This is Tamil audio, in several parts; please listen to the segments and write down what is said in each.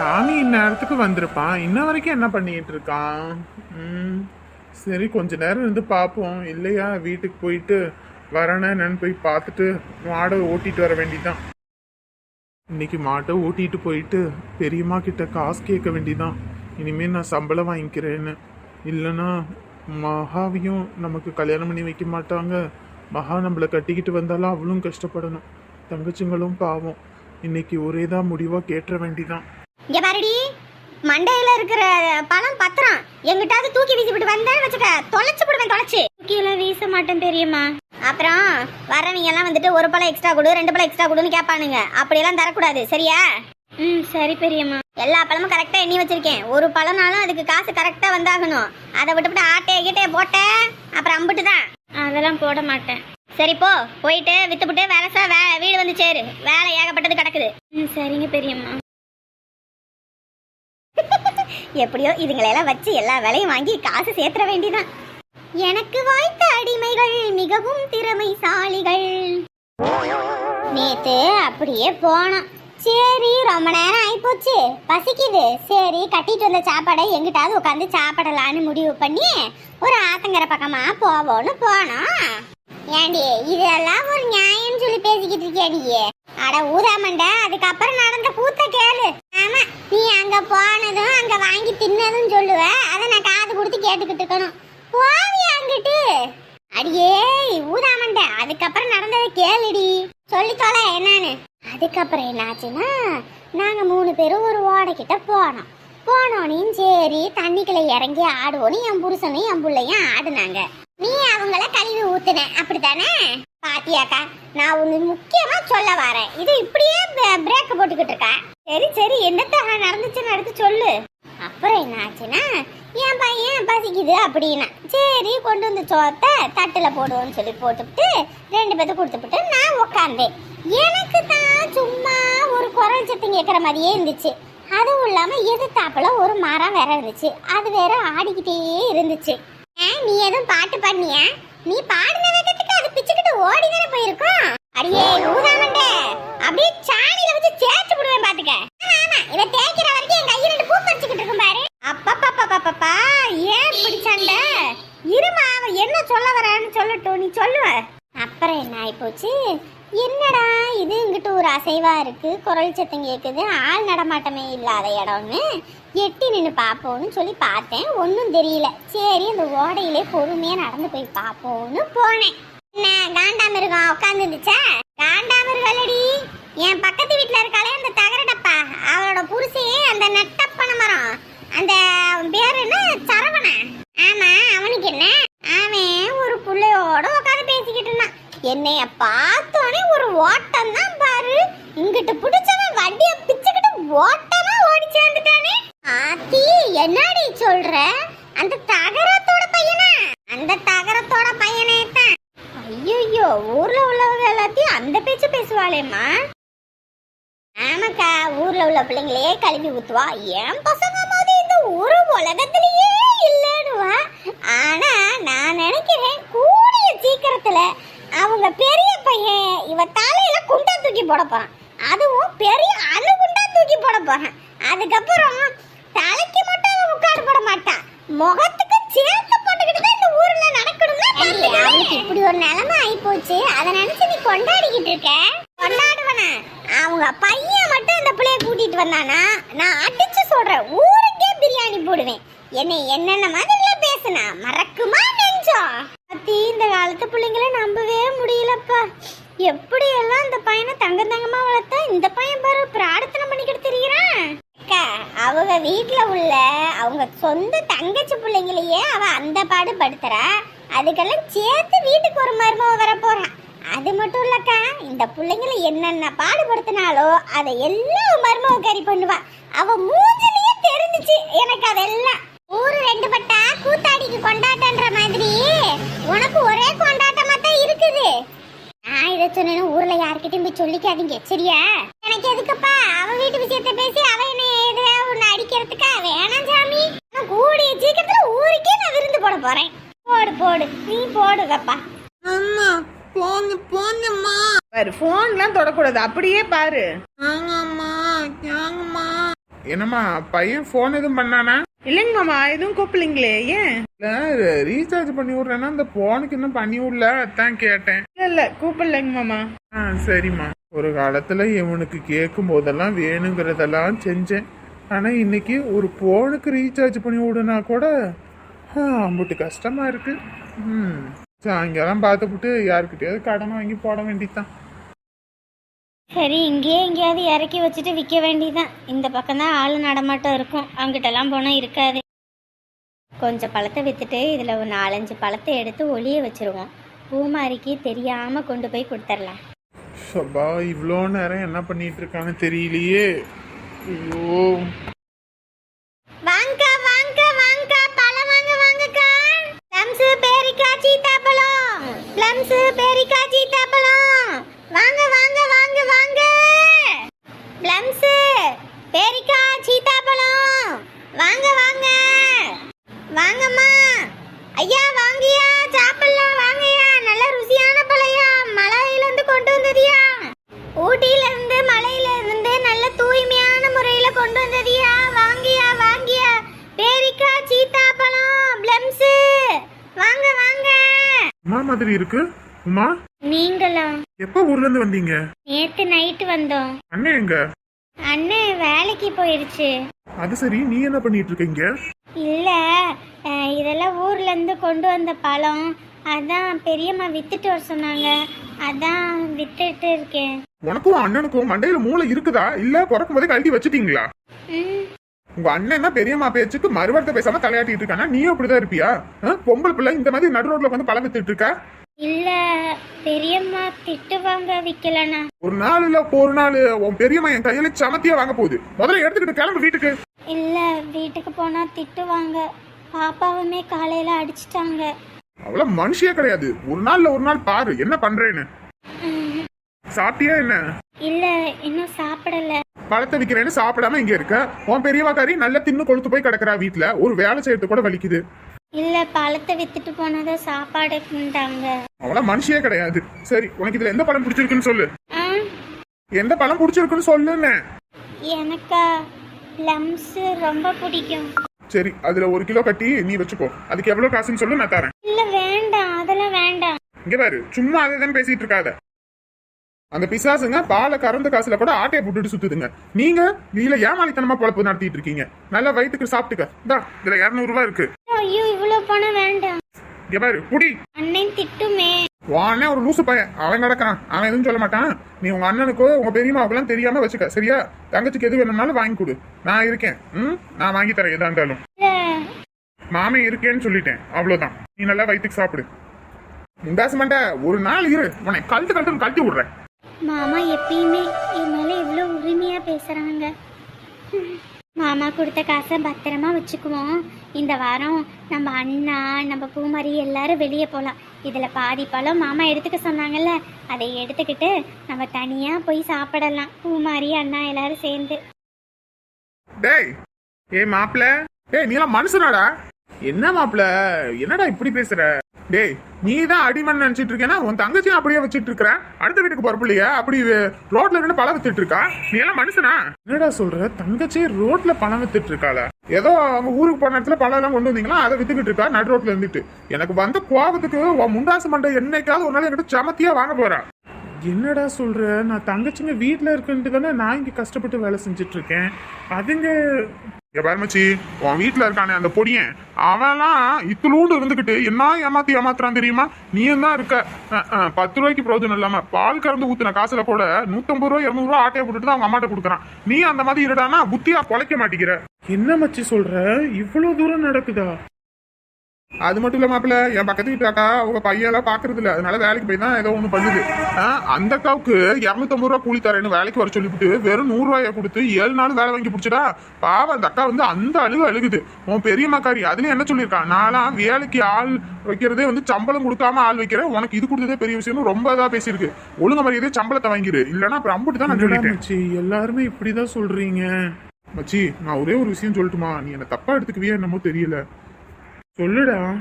சாமி இந்நேரத்துக்கு வந்திருப்பான். இன்ன வரைக்கும் என்ன பண்ணிட்டு இருக்கான்? ம். சரி கொஞ்ச நேரம் இருந்து பார்ப்போம். இல்லையா? வீட்டுக்கு போயிட்டு வரேன்னா என்னன்னு போய் பார்த்துட்டு மாடை ஓட்டிட்டு வர வேண்டிதான். இன்னைக்கு மாட்டை ஓட்டிட்டு போயிட்டு பெரியம்மா கிட்ட காசு கேட்க வேண்டிதான். இனிமேல் நான் சம்பளம் வாங்கிக்கிறேன்னு. இல்லைன்னா மகாவையும் நமக்கு கல்யாணம் பண்ணி வைக்க மாட்டாங்க. மகா நம்மளை கட்டிக்கிட்டு வந்தாலும் அவளும் கஷ்டப்படணும். தங்கச்சிங்களும் பாவம். இன்னைக்கு ஒரே தான் முடிவாக கேட்டுற வேண்டிதான். இங்க பாருடி. மண்டையில இருக்கிற பணம் பத்திரம். எங்கிட்டாவது தூக்கி வீசிவிட்டு வந்தேன்னு வச்சுக்க தொலைச்சு போடுவேன் தொலைச்சு. தூக்கியெல்லாம் வீச மாட்டேன் பெரியம்மா அப்புறம் வரவங்க எல்லாம் வந்துட்டு ஒரு பழம் எக்ஸ்ட்ரா கொடு ரெண்டு பழம் எக்ஸ்ட்ரா கொடுன்னு கேட்பானுங்க. அப்படியெல்லாம் தரக்கூடாது சரியா? ம் சரி பெரியம்மா. எல்லா பழமும் கரெக்டாக எண்ணி வச்சிருக்கேன். ஒரு பழம்னாலும் அதுக்கு காசு கரெக்டாக வந்தாகணும். அதை விட்டுவிட்டு ஆட்டைய கீட்டைய போட்ட அப்புறம் அம்பிட்டு தான். அதெல்லாம் போட மாட்டேன். சரி போ. போயிட்டு வித்துப்புட்டு வேலை வீடு வந்து சேரு. வேலை ஏகப்பட்டது கிடக்குது. ம் சரிங்க பெரியம்மா. எப்படியோ இதுங்களெல்லாம் வச்சு எல்லா வேலையும் வாங்கி காசு சேர்த்துற வேண்டிதான். எனக்கு வாய்த்த அடிமைகள் மிகவும் திறமைசாலிகள். நேத்து அப்படியே போனோம். சரி ரொம்ப நேரம் ஆயிப்போச்சு. பசிக்குது. சரி கட்டிட்டு வந்த சாப்பாடை எங்கிட்டாவது உட்காந்து சாப்பிடலான்னு முடிவு பண்ணி ஒரு ஆத்தங்கரை பக்கமா போவோம்னு போனோம். ஏண்டி இதெல்லாம் ஒரு நியாயம் சொல்லி பேசிக்கிட்டு இருக்கேடியே அட ஊதாமண்ட அதுக்கப்புறம் நடந்த கூத்த கேளு. நீ அங்க போனதும் அங்க வாங்கி தின்னதும் சொல்லுவ. அதை நான் காது கொடுத்து கேட்டுக்கிட்டு இருக்கணும். போவியா அங்கிட்டு? அடியே ஊதாமண்ட. அதுக்கப்புறம் நடந்ததை கேளுடி. சொல்லி தொலை என்னன்னு. அதுக்கப்புறம் என்னாச்சுன்னா நாங்க மூணு பேரும் ஒரு ஓடைக்கிட்ட போனோம். போனோனையும் சரி தண்ணிக்குள்ள இறங்கி ஆடுவோன்னு என் புருஷனும் என் பிள்ளையும் ஆடுனாங்க. நீ அவங்கள கழுவி ஊத்துன. அப்படித்தானே? பாத்தியாக்கா நான் ஒண்ணு முக்கியமா சொல்ல வரேன். இது இப்படியே பிரேக் போட்டுக்கிட்டு இருக்கா? சரி சரி என்னத்த நடந்துச்சுன்னு எடுத்து சொல்லு. அப்புறம் என்ன ஆச்சுன்னா என் பையன் பசிக்குது அப்படின்னா சரி கொண்டு வந்து சோத்தை தட்டுல போடுவோம்னு சொல்லி போட்டுவிட்டு ரெண்டு பேர்த்து கொடுத்துப்புட்டு நான் உக்காந்தேன். எனக்கு தான் சும்மா ஒரு குரல் சத்தம் கேட்குற மாதிரியே இருந்துச்சு. அதுவும் இல்லாம எதிர்த்தாப்புல ஒரு மரம் வேற இருந்துச்சு. அது வேற ஆடிக்கிட்டே இருந்துச்சு. நீ எதுவும் பாட்டு பாடினியா? நீ பாடின வேகத்துக்கு அது பிச்சுக்கிட்டு ஓடி தானே போயிருக்கோம் அடியே ஊதாமண்ட அப்படியே சாணியில வச்சு தேய்ச்சு விடுவேன் பாத்துக்க ஆமா ஆமா இவ தேய்க்கிற வரைக்கும் என் கையில ரெண்டு பூ பறிச்சுக்கிட்டு இருக்கும் பாரு அப்பப்பப்பப்பப்பா ஏன் இப்படி சண்டை இருமா அவன் என்ன சொல்ல வரான்னு சொல்லட்டும் நீ சொல்லுவ அப்புறம் என்ன ஆயிப்போச்சு என்னடா இது இங்கிட்டு ஒரு அசைவா இருக்கு குரல் சத்தம் கேட்குது ஆள் நடமாட்டமே இல்லாத இடம்னு எட்டி நின்று பார்ப்போம்னு சொல்லி பார்த்தேன். ஒன்றும் தெரியல. சரி அந்த ஓடையிலே பொறுமையா நடந்து போய் பார்ப்போம்னு போனேன். என்ன காண்டாமிருகம் உட்காந்து இருந்துச்சா? காண்டாமிருகலடி என் பக்கத்து வீட்டில் இருக்காளே அந்த தகரடப்பா அவளோட புருஷே அந்த நெட்டப்பன மரம். அந்த பேர் என்ன? சரவண. ஆமா அவனுக்கு என்ன? அவன் ஒரு பிள்ளையோட உட்காந்து பேசிக்கிட்டு இருந்தான். என்னைய பார்த்தோன்னே ஒரு ஓட்டம் தான் இங்கிட்டு பிடிச்சவன் வண்டிய பிச்சுக்கிட்டு ஓட்டமா ஓடி சேர்ந்துட்டானே ஆத்தி என்னடி சொல்ற? அந்த தகரத்தோட பையனா? அந்த தகரத்தோட பையனே தான். ஐயோ ஊர்ல உள்ளவங்க எல்லாத்தையும் அந்த பேச்சு பேசுவாளேம்மா. ஆமாக்கா ஊர்ல உள்ள பிள்ளைங்களே கழுவி ஊத்துவா. என் பசங்க மாதிரி இந்த ஊரு உலகத்திலேயே இல்லைன்னுவா. ஆனா நான் நினைக்கிறேன் கூடிய சீக்கிரத்துல அவங்க பெரிய பையன் இவ தலையில குண்டா தூக்கி போட போறான். அதுவும் பெரிய அணு குண்டா தூக்கி போட போறான். அதுக்கப்புறம் தலைக்கு மட்டும் உட்கார போட மாட்டான். முகத்துக்கு சேர்த்து போட்டுக்கிட்டு தான் இந்த ஊர்ல நடக்கணும்னா அவளுக்கு இப்படி ஒரு நிலைமை ஆகி போச்சு அதை நினைச்சு நீ கொண்டாடிக்கிட்டு இருக்க? கொண்டாடுவனா. அவங்க பையன் மட்டும் அந்த பிள்ளைய கூட்டிட்டு வந்தானா? நான் அடிச்சு சொல்றேன். ஊருக்கே பிரியாணி போடுவேன். என்னை என்னென்ன மாதிரிலாம் பேசுனா? மறக்குமா நெஞ்சம்? அத்தி இந்த காலத்து பிள்ளைங்கள நம்பவே முடியலப்பா. எப்படியெல்லாம் இந்த பையனை தங்க தங்கமா வளர்த்தா இந்த பையன் பாரு பிரார்த்தனை பண்ணிக்கிட்டு திரியிறான்? அக்கா அவங்க வீட்டில் உள்ள அவங்க சொந்த தங்கச்சி பிள்ளைங்களையே அவ அந்த பாடு படுத்துறா அதுக்கெல்லாம் சேர்த்து வீட்டுக்கு ஒரு மருமக வர போறான் அது மட்டும் இல்லக்கா இந்த பிள்ளைங்களை என்னென்ன பாடுபடுத்தினாலோ அதை எல்லாம் மருமக கறி பண்ணுவா. அவ மூஞ்சிலேயே தெரிஞ்சுச்சு எனக்கு அதெல்லாம். ஊரு ரெண்டு பட்டா கூத்தாடிக்கு கொண்டாட்டன்ற மாதிரி உனக்கு ஒரே கொண்டாட்டமா தான் இருக்குது. இதை சொன்னேன்னு ஊர்ல யார்கிட்டயும் போய் சொல்லிக்காதீங்க சரியா? எனக்கு எதுக்குப்பா? அவ வீட்டு விஷயத்தை பேசி அவ என்ன ஏதோ ஒண்ணு அடிக்கிறதுக்கா? வேணாம் சாமி. நான் கூடிய சீக்கிரத்துல ஊருக்கே நான் விருந்து போட போறேன். போடு போடு. நீ போடு வைப்பா அம்மா போங்க போங்கம்மா. பாரு ஃபோன்லாம் தொடக்கூடாது. அப்படியே பாரு. வாங்கம்மா வாங்கம்மா. என்னம்மா பையன் ஃபோன் எதுவும் பண்ணானா? இல்லைங்க மாமா எதுவும் கூப்பிடலீங்களே ஏன்? இல்ல ரீசார்ஜ் பண்ணி விட்றேன்னா அந்த போனுக்கு இன்னும் பண்ணி விடல அதான் கேட்டேன். இல்ல இல்ல கூப்பிடலைங்க மாமா. ஆ சரிம்மா ஒரு காலத்துல இவனுக்கு கேட்கும் போதெல்லாம் வேணுங்கிறதெல்லாம் செஞ்சேன். ஆனா இன்னைக்கு ஒரு போனுக்கு ரீசார்ஜ் பண்ணி விடுனா கூட அம்புட்டு கஷ்டமா இருக்கு. ம். சாயங்காலம் பார்த்துப்புட்டு யாருக்கிட்டயாவது கடன் வாங்கி போட வேண்டியதுதான். சரி இங்கேயே எங்கேயாவது இறக்கி வச்சுட்டு விற்க வேண்டியதான் இந்த பக்கம் தான் ஆள் நடமாட்டம் இருக்கும். அங்கிட்டெல்லாம் போனால் இருக்காது. கொஞ்சம் பழத்தை விற்றுட்டு இதில் ஒரு நாலஞ்சு பழத்தை எடுத்து ஒளிய வச்சிருவோம். பூமாரிக்கு தெரியாமல் கொண்டு போய் கொடுத்துர்லாம். சபா இவ்வளோ நேரம் என்ன பண்ணிட்டு இருக்கான்னு தெரியலையே. ஐயோ. வாங்க வாங்க வாங்க பழம் வாங்க வாங்கக்கா. பிளம்ஸ் பேரிக்கா சீத்தாப்பழம். பிளம்ஸ் பேரிக்கா சீத்தாப்பழம். வாங்க வாங்க வாங்க வாங்க பிளம்ஸ் பேரிக்கா சீத்தாப்பழம் வாங்க வாங்க வாங்கம்மா. ஐயா வாங்கய்யா. சாப்பிடலாம் வாங்கய்யா. நல்ல ருசியான பழையா. மலையில இருந்து கொண்டு வந்ததியா? ஊட்டியில இருந்து மலையில இருந்து நல்ல தூய்மையான முறையில கொண்டு வந்ததியா? வாங்கியா வாங்கியா பேரிக்கா சீத்தாப்பழம் பிளம்ஸ். வாங்க வாங்க. உமா மாதிரி இருக்கு? உமா நீங்களா? எப்போ ஊர்ல இருந்து வந்தீங்க? நேத்து நைட்டு வந்தோம். அண்ணன் எங்க? அண்ணன் வேலைக்கு போயிருச்சு. அது சரி நீ என்ன பண்ணிட்டு இருக்கீங்க இல்லை இதெல்லாம் ஊர்லேருந்து கொண்டு வந்த பழம். அதான் பெரியம்மா வித்துட்டு வர சொன்னாங்க. அதான் வித்துட்டு இருக்கேன். உனக்கும் அண்ணனுக்கும் மண்டையில மூளை இருக்குதா? இல்ல பிறக்கும் போதே கழட்டி வச்சுட்டீங்களா? உங்க அண்ணன் தான் பெரியம்மா பேச்சுக்கு மறுவார்த்தை பேசாம தலையாட்டிட்டு இருக்கானா? நீயும் அப்படிதான் இருப்பியா? பொம்பளை பிள்ளை இந்த மாதிரி நடு ரோட்ல வந்து பழம் வித்துட்டு இருக்க? இல்ல பெரியம்மா திட்டுவாங்க விக்கலனா ஒரு நாள் இல்ல ஒரு நாள். உன் பெரியம்மா என் கையில சமத்தியா வாங்க போகுது. முதல்ல எடுத்துக்கிட்டு கிளம்பு வீட்டுக்கு. இல்ல வீட்டுக்கு போனா திட்டுவாங்க பாப்பாவுமே காலையில அடிச்சிட்டாங்க. அவ்வளவு மனுஷியே கிடையாது. ஒரு நாள்ல ஒரு நாள் பாரு என்ன பண்றேன்னு. சாப்பிட்டியா என்ன? இல்ல இன்னும் சாப்பிடல. பழத்தை விக்கிறேன்னு சாப்பிடாம இங்க இருக்க? உன் பெரியவா காரி நல்லா தின்னு கொழுத்து போய் கிடக்குறா வீட்டுல ஒரு வேலை செய்யறது கூட வலிக்குது. இல்ல பழத்தை வித்துட்டு போனதை சாப்பாடுக்குண்டாங்க அவ்வளவு மனுஷியே கிடையாது. சரி உனக்கு இதுல எந்த பழம் பிடிச்சிருக்குன்னு சொல்லு. எந்த பழம் பிடிச்சிருக்குன்னு சொல்லுன்னு. எனக்கா லம்ஸ் ரொம்ப பிடிக்கும். சரி அதுல ஒரு கிலோ கட்டி நீ வச்சுக்கோ. அதுக்கு எவ்வளவு காசுன்னு சொல்லு நான் தரேன். இல்ல வேண்டாம். அதெல்லாம் வேண்டாம். இங்க பாரு சும்மா அதை தானே பேசிட்டு இருக்காத. அந்த பிசாசுங்க பாலை கறந்த காசுல கூட ஆட்டையை போட்டுட்டு சுத்துதுங்க. நீங்க வீல ஏமாளித்தனமா பொழப்பு நடத்திட்டு இருக்கீங்க. நல்லா வயிற்றுக்கு சாப்பிட்டுக்க. இந்தா இதுல இருநூறு ரூபாய் இருக்கு. ஐயோ இவ்வளவு பணம் வேண்டாம். இங்க பாரு புடி அண்ணன் திட்டுமே. வானே ஒரு லூசு பையன். அவன் கிடக்குறான். அவன் எதுவும் சொல்ல மாட்டான். நீ உங்க அண்ணனுக்கோ உங்க பெரியமாவுக்கெல்லாம் தெரியாம வச்சுக்க. சரியா? தங்கச்சிக்கு எது வேணும்னாலும் வாங்கி கொடு. நான் இருக்கேன். ம்? நான் வாங்கி தரேன் எதா இருந்தாலும். மாமே இருக்கேன்னு சொல்லிட்டேன். அவ்வளவுதான். நீ நல்லா வயிற்றுக்கு சாப்பிடு. பேச மாட்டேன் ஒரு நாள் இரு. உன்னை கழுத்து கழுத்து கழட்டி விடுறேன். மாமா எப்பயுமே என் மேலே இவ்வளோ உரிமையாக பேசுகிறாங்க மாமா கொடுத்த காசை பத்திரமா வச்சுக்குவோம். இந்த வாரம் நம்ம அண்ணா நம்ம பூமாரி எல்லாரும் வெளியே போகலாம் இதில் பாதி பழம் மாமா எடுத்துக்க சொன்னாங்கல்ல அதை எடுத்துக்கிட்டு நம்ம தனியாக போய் சாப்பிடலாம். பூமாரி அண்ணா எல்லாரும் சேர்ந்து. டேய் ஏ மாப்பிள ஏய் நீ மனுஷனாடா? என்ன மாப்பிள? என்னடா இப்படி பேசுற? டேய் நீ தான் அடிமன் நினைச்சிட்டு இருக்கேன்னா உன் தங்கச்சியும் அப்படியே வச்சிட்டு இருக்கிற அடுத்த வீட்டுக்கு போறப்பிள்ளைய அப்படி ரோட்ல நின்று பழம் வித்துட்டு இருக்கா நீ எல்லாம் மனுஷனா? என்னடா சொல்ற? தங்கச்சி ரோட்ல பழம் வித்துட்டு இருக்காள ஏதோ அவங்க ஊருக்கு போன இடத்துல பழம் எல்லாம் கொண்டு வந்தீங்களா? அதை வித்துக்கிட்டு இருக்கா நடு ரோட்ல இருந்துட்டு எனக்கு வந்த கோபத்துக்கு உன் முண்டாசு மண்டை என்னைக்காவது ஒரு நாள் என்கிட்ட சமத்தியா வாங்க போறா. என்னடா சொல்ற? நான் தங்கச்சிங்க வீட்டில் இருக்குன்ட்டு தானே நான் இங்கே கஷ்டப்பட்டு வேலை செஞ்சுட்டு இருக்கேன் அதுங்க இங்க பாரு மச்சி உன் வீட்டில் இருக்கானே அந்த பொடியன் அவன்லாம் இத்துளூண்டு இருந்துகிட்டு என்ன ஏமாத்தி ஏமாத்துறான் தெரியுமா? நீயும் தான் இருக்க பத்து ரூபாய்க்கு பிரோஜனம் இல்லாம பால் கறந்து ஊத்துன காசுல கூட நூத்தம்பது ரூபா இருநூறு ரூபா ஆட்டையை போட்டுட்டு தான் அவங்க அம்மாட்ட கொடுக்குறான். நீ அந்த மாதிரி இருடானா புத்தியா பொழைக்க மாட்டேங்கிற. என்ன மச்சி சொல்ற? இவ்வளவு தூரம் நடக்குதா? அது மட்டும் இல்ல மாப்பிள்ள என் பக்கத்து வீட்டு அக்கா அவங்க பையெல்லாம் பாக்குறது இல்ல அதனால வேலைக்கு போய் தான் ஏதோ ஒண்ணு பண்ணுது. அந்த அக்காவுக்கு இரநூத்தம்பது ரூபா கூலி தரேன்னு வேலைக்கு வர சொல்லிவிட்டு வெறும் நூறு ரூபாய கொடுத்து ஏழு நாள் வேலை வாங்கி பிடிச்சடா பாவம் அந்த அக்கா வந்து அந்த அழுகு அழுகுது. உன் பெரிய மக்காரி அதுல என்ன சொல்லியிருக்கா? நான்லாம் வேலைக்கு ஆள் வைக்கிறதே வந்து சம்பளம் கொடுக்காம ஆள் வைக்கிறேன். உனக்கு இது கொடுத்ததே பெரிய விஷயம்னு ரொம்ப இதா பேசியிருக்கு. ஒழுங்க மாதிரியே சம்பளத்தை வாங்கிரு. இல்லைன்னா அப்புறம் அம்புட்டு தான் நான் சொல்லிட்டேன். எல்லாருமே இப்படிதான் சொல்றீங்க. மச்சி நான் ஒரே ஒரு விஷயம் சொல்லட்டுமா? நீ என்ன தப்பா எடுத்துக்குவியா என்னமோ தெரியல. சொல்லுடா.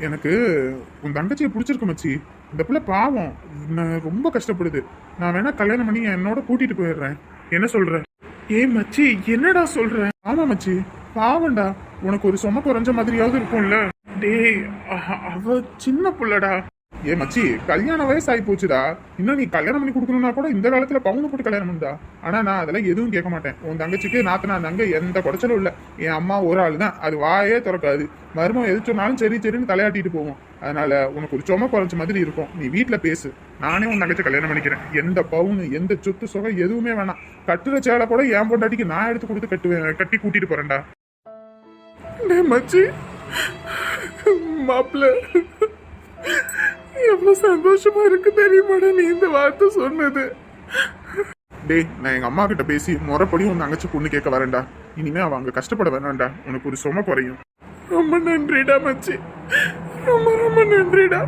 எனக்கு உன் தங்கச்சியை பிடிச்சிருக்கு மச்சி. இந்த பிள்ளை பாவம். நான் ரொம்ப கஷ்டப்படுது. நான் வேணா கல்யாணம் பண்ணி என்னோட கூட்டிட்டு போயிடுறேன். என்ன சொல்ற? ஏய் மச்சி என்னடா சொல்ற? ஆமா மச்சி. பாவண்டா உனக்கு ஒரு சொம குறைஞ்ச மாதிரியாவது இருக்கும்ல. டேய் அவ சின்ன புள்ளடா. ஏ மச்சி கல்யாண வயசு ஆகி போச்சுடா. இன்னும் நீ கல்யாணம் பண்ணி கொடுக்கணும்னா கூட இந்த காலத்துல பவுன் போட்டு கல்யாணம் பண்ணா ஆனா நான் அதெல்லாம் எதுவும் கேட்க மாட்டேன். உன் தங்கச்சிக்கு நாத்தனா தங்க எந்த குடைச்சலும் இல்ல. என் அம்மா ஒரு ஆள் தான். அது வாயே திறக்காது. மருமம் எது சொன்னாலும் சரி சரின்னு தலையாட்டிட்டு போவோம். அதனால உனக்கு ஒரு சும குறைஞ்ச மாதிரி இருக்கும். நீ வீட்டுல பேசு. நானே உன் தங்கச்சி கல்யாணம் பண்ணிக்கிறேன். எந்த பவுனு எந்த சொத்து சொகை எதுவுமே வேணாம். கட்டுற சேலை கூட என் பொண்டாட்டிக்கு நான் எடுத்து கொடுத்து கட்டுவேன். கட்டி கூட்டிட்டு போறேன்டா. மச்சி. மாப்பிள்ள. எவ்வளவு சந்தோஷமா இருக்கு தெரியுமாடா நீ இந்த வார்த்தை சொன்னது? டேய் நான் எங்க அம்மா கிட்ட பேசி முறைப்படி உன் தங்கச்சி பொண்ணு கேட்க வரேன்டா. இனிமே அவ அங்க கஷ்டப்பட வேணாம்டா. உனக்கு ஒரு சும குறையும். ரொம்ப நன்றிடா மச்சி. ரொம்ப ரொம்ப நன்றிடா.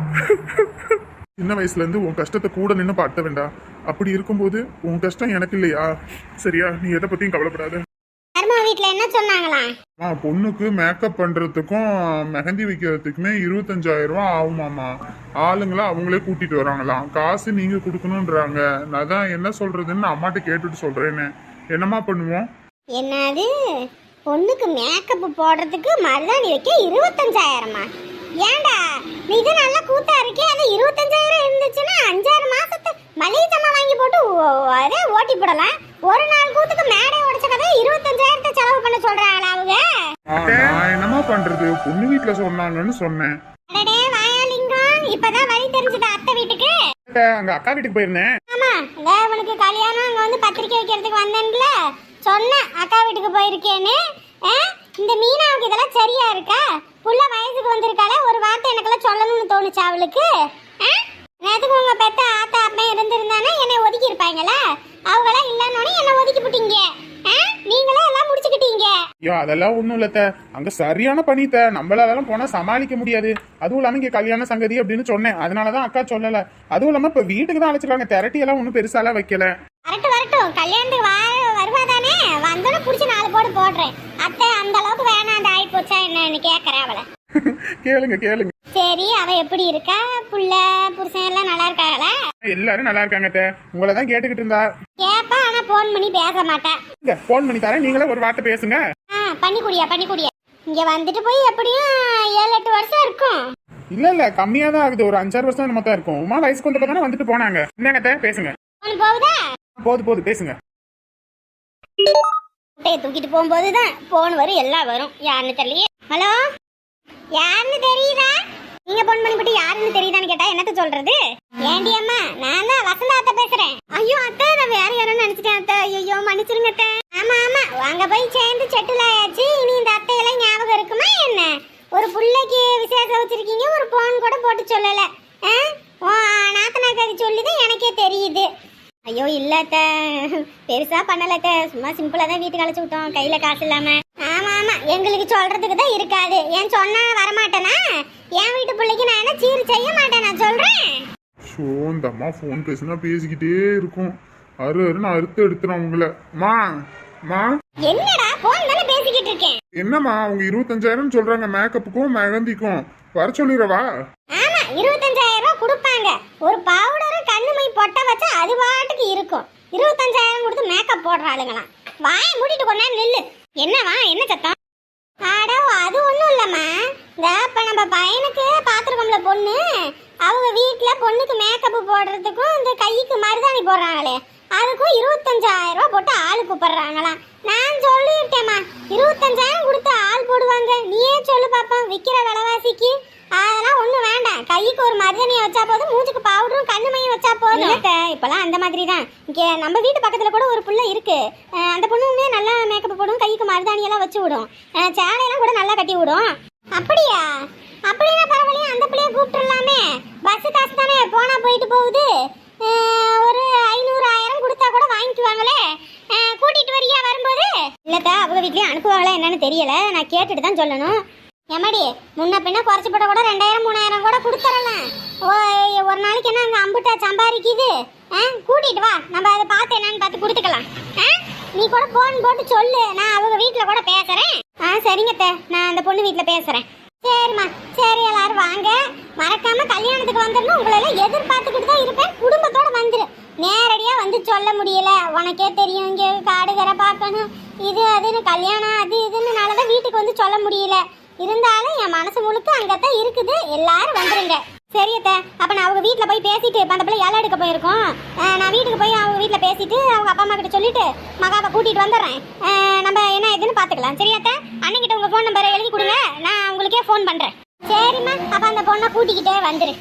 சின்ன வயசுல இருந்து உன் கஷ்டத்தை கூட நின்று பார்த்த வேண்டாம் அப்படி இருக்கும்போது உன் கஷ்டம் எனக்கு இல்லையா? சரியா? நீ எதை பத்தியும் கவலைப்படாத. மருமக வீட்ல என்ன சொன்னாங்களாம் ஆ பொண்ணுக்கு மேக்கப் பண்றதுக்கும் மெஹந்தி வைக்கிறதுக்குமே இருபத்தஞ்சாயிரம் ரூபாய் ஆகுமாமா ஆளுங்களை அவங்களே கூட்டிட்டு வராங்களாம். காசு நீங்க கொடுக்கணுன்றாங்க நான் தான் என்ன சொல்றதுன்னு அம்மாட்ட கேட்டுட்டு சொல்றேன்னு என்னம்மா பண்ணுவோம்? என்னது? பொண்ணுக்கு மேக்கப் போடுறதுக்கு மருதாணி வைக்க இருபத்தஞ்சாயிரமா? ஏன்டா நீ இது நல்ல கூத்தா இருக்கே. அது இருபத்தஞ்சாயிரம் இருந்துச்சுன்னா அஞ்சாறு மாசத்து மளிகை ஜாமான் வாங்கி போட்டு அதே ஓட்டி போடலாம். ஒரு நாள் கூத்துக்கு மேடை உடைச்ச கதை இருபத்தஞ்சாயிரத்தை செலவு பண்ண சொல்றாங்களா அவங்க? நான் என்னம்மா பண்றது? பொண்ணு வீட்டுல சொன்னாங்கன்னு சொன்னேன். அடடே வாயாலிங்கம். இப்பதான் வழி தெரிஞ்சது அத்தை வீட்டுக்கு? அங்க அக்கா வீட்டுக்கு போயிருந்தேன். ஆமா இந்த கல்யாணம் அங்க வந்து பத்திரிக்கை வைக்கிறதுக்கு வந்தேன்ல. சொன்னேன் அக்கா வீட்டுக்கு போயிருக்கேன்னு? இந்த மீனாவுக்கு இதெல்லாம் சரியா இருக்கா? புள்ள வயசுக்கு வந்திருக்காளே ஒரு வார்த்தை எனக்கெல்லாம் சொல்லணும்னு தோணுச்சு அவளுக்கு? ஆ? நேத்துக்கு உங்க பெத்த ஆத்தா அப்பா இருந்திருந்தானே? என்னை ஒதுக்கி இருப்பாங்களா அவங்களாம் இல்லைன்னொன்னே என்னை ஒதுக்கி விட்டீங்க? நீங்களே எல்லாம் முடிச்சுக்கிட்டீங்க. ஐயோ அதெல்லாம் ஒண்ணும் இல்லத்த அங்க சரியான பணித்த நம்மள அதெல்லாம் போனா சமாளிக்க முடியாது. அதுவும் இல்லாம இங்க கல்யாண சங்கதி அப்படின்னு சொன்னேன். அதனாலதான் அக்கா சொல்லல. அதுவும் இல்லாம இப்ப வீட்டுக்கு தான் அழைச்சிருக்காங்க. திரட்டி எல்லாம் ஒண்ணும் பெருசாலாம் வைக்கல. வரட்டும் வரட்டும். கல்யாணத்துக்கு வா வருவாதானே? வந்தோடனே பிடிச்சி நாலு போடு போடுறேன். அத்தை அந்த அளவுக்கு வேணாம் அந்த ஆகி போச்சா என்னன்னு கேட்கறேன் அவளை. கேளுங்க கேளுங்க. சரி அவ எப்படி இருக்கா? புள்ள புருஷன் எல்லாம் நல்லா இருக்காங்களா? எல்லாரும் நல்லா இருக்காங்க அத்தை. உங்களை தான் கேட்டுக்கிட்டு இருந்தா. கேப்பா ஆனா போன் பண்ணி பேச மாட்டா. இங்க போன் பண்ணி தரேன். நீங்களே ஒரு வார்த்தை பேசுங்க. ஆ பண்ணி குடியா பண்ணி குடியா இங்க வந்துட்டு போய் எப்படியும் ஏழு எட்டு வருஷம் இருக்கும். இல்ல இல்ல கம்மியா தான் ஆகுது. ஒரு அஞ்சாறு வருஷம் என்னமோ தான் இருக்கும். உமா வயசுக்கு வந்தப்ப தானே வந்துட்டு போனாங்க. என்னங்க அத்தை, பேசுங்க. போன் போகுதா? போது போது பேசுங்க. முட்டையை தூக்கிட்டு போகும்போது தான் போன் வரும் எல்லாம் வரும். யாருன்னு தெரியலையே. ஹலோ யாருன்னு தெரியுதா? நீங்க போன் பண்ணிவிட்டு யாருன்னு தெரியுதான்னு கேட்டா என்னத்த சொல்றது? ஏண்டி அம்மா நான் தான் வசந்தா அத்தை பேசுறேன். ஐயோ அத்தை நான் வேற யாரும் நினைச்சிட்டேன் அத்தை. ஐயோ மன்னிச்சிருங்க அத்தை. ஆமா ஆமா. வாங்க போய் சேர்ந்து செட்டில் ஆயாச்சு. இனி இந்த அத்தையெல்லாம் ஞாபகம் இருக்குமா என்ன? ஒரு புள்ளைக்கு விசேஷம் வச்சிருக்கீங்க ஒரு போன் கூட போட்டு சொல்லல. ஆ? உன் நாத்தனாக்காரி சொல்லிதான் எனக்கே தெரியுது. ஐயோ இல்லத்த பெருசா பண்ணலத்த சும்மா சிம்பிளா தான் வீட்டுக்கு அழைச்சு விட்டோம். கையில காசு இல்லாம. எங்களுக்கு சொல்றதுக்கு தான் இருக்காது. ஏன் சொன்னா வரமாட்டேனா? என் வீட்டு பிள்ளைக்கு நான் என்ன சீர் செய்ய மாட்டேன்? நான் சொல்றேன். ஷோ இந்த அம்மா ஃபோன் பேசுனா பேசிக்கிட்டே இருக்கும். அரு அருன்னு அறுத்து எடுத்துரும் உங்களை மா மா. என்னடா போன் தானே பேசிக்கிட்டு இருக்கேன்? என்னம்மா அவங்க இருபத்தஞ்சாயிரம் சொல்றாங்க. மேக்கப்புக்கும் மெஹந்திக்கும் வர சொல்லிடுறவா ஆமா இருபத்தஞ்சாயிரம் ரூபாய் கொடுப்பாங்க. ஒரு பவுடரும் கண்ணு மை பொட்டை வச்சா அது பாட்டுக்கு இருக்கும். இருபத்தஞ்சாயிரம் கொடுத்து மேக்கப் போடுறாளுங்களாம் வாயை மூடிட்டு கொண்டா நில்லு. என்னவா என்ன சத்தம்? ஆடா அது ஒன்றும் இல்லைம்மா. இந்த இப்போ நம்ம பையனுக்கு பார்த்துருக்கோம்ல பொண்ணு. அவங்க வீட்டில் பொண்ணுக்கு மேக்கப் போடுறதுக்கும் இந்த கைக்கு மருதாணி போடுறாங்களே. அதுக்கும் இருபத்தஞ்சாயிரம் ரூபா போட்டு ஆள் கூப்பிடுறாங்களாம். நான் சொல்லிட்டேம்மா இருபத்தஞ்சாயிரம் கொடுத்து ஆள் போடுவாங்க. நீயே சொல்லு பாப்பா விற்கிற விலைவாசிக்கு. அதெல்லாம் ஒண்ணும் வேண்டாம். கைக்கு ஒரு மருதனியை வச்சா போதும் மூஞ்சுக்கு பவுடரும் கண்ணு மையம் வச்சா போதும். இப்பெல்லாம் அந்த மாதிரி தான் இங்க நம்ம வீட்டு பக்கத்துல கூட ஒரு புள்ள இருக்கு. அஹ் அந்த பொண்ணுமே நல்லா மேக்கப் போடும் கைக்கு மருதாணி எல்லாம் வச்சு விடும். சேலையெல்லாம் கூட நல்லா கட்டி விடும். அப்படியா? அப்படின்னா பரவாயில்லையே அந்த பிள்ளைய கூப்பிட்டுலாமே பஸ் காசு தானே போனா போயிட்டு போகுது. ஒரு ஐநூறு ஆயிரம் கொடுத்தா கூட வாங்கிக்குவாங்களே. கூட்டிட்டு வரியா வரும்போது? இல்லத்தா அவங்க வீட்லயும் அனுப்புவாங்களா என்னன்னு தெரியல. நான் கேட்டுட்டு தான் சொல்லணும். எம்மாடி முன்ன பின்ன குறைச்சி போட்ட கூட ரெண்டாயிரம் மூணாயிரம் கூட கொடுத்துடலாம். ஓ- ஒரு நாளைக்கு என்ன அங்கே அம்புட்டா சம்பாதிக்குது? ஆ கூட்டிட்டு வா. நம்ம அதை பார்த்து என்னன்னு பார்த்து கொடுத்துக்கலாம். ஆ நீ கூட ஃபோன் போட்டு சொல்லு. நான் அவங்க வீட்டில் கூட பேசுகிறேன் ஆ சரிங்க அத்தை. நான் அந்த பொண்ணு வீட்டில் பேசுகிறேன் சரிம்மா. சரி எல்லாரும் வாங்க. மறக்காம கல்யாணத்துக்கு வந்துடணும். உங்களெல்லாம் எதிர்பார்த்துக்கிட்டு தான் இருப்பேன். குடும்பத்தோட வந்துரு. நேரடியாக வந்து சொல்ல முடியல. உனக்கே தெரியும். இங்கே காடுகரை பார்க்கணும். இது அதுன்னு கல்யாணம் அது இதுன்னு தான் வீட்டுக்கு வந்து சொல்ல முடியல. இருந்தாலும் என் மனசு முழுக்க அங்கத்தான் இருக்குது. எல்லாரும் வந்துருங்க. சரியத்த அப்ப நான் அவங்க வீட்டில் போய் பேசிட்டு அந்த பிள்ளை இலை எடுக்க போயிருக்கோம். நான் வீட்டுக்கு போய் அவங்க வீட்டில் பேசிட்டு அவங்க அப்பா அம்மா கிட்ட சொல்லிட்டு மகாவை கூட்டிட்டு வந்துடுறேன். நம்ம என்ன ஏதுன்னு பாத்துக்கலாம். சரியாத்த அன்னைக்கிட்ட உங்க ஃபோன் நம்பரை எழுதி கொடுங்க. நான் உங்களுக்கே ஃபோன் பண்றேன். சரிம்மா அப்ப அந்த பொண்ணை கூட்டிக்கிட்டே வந்துரு.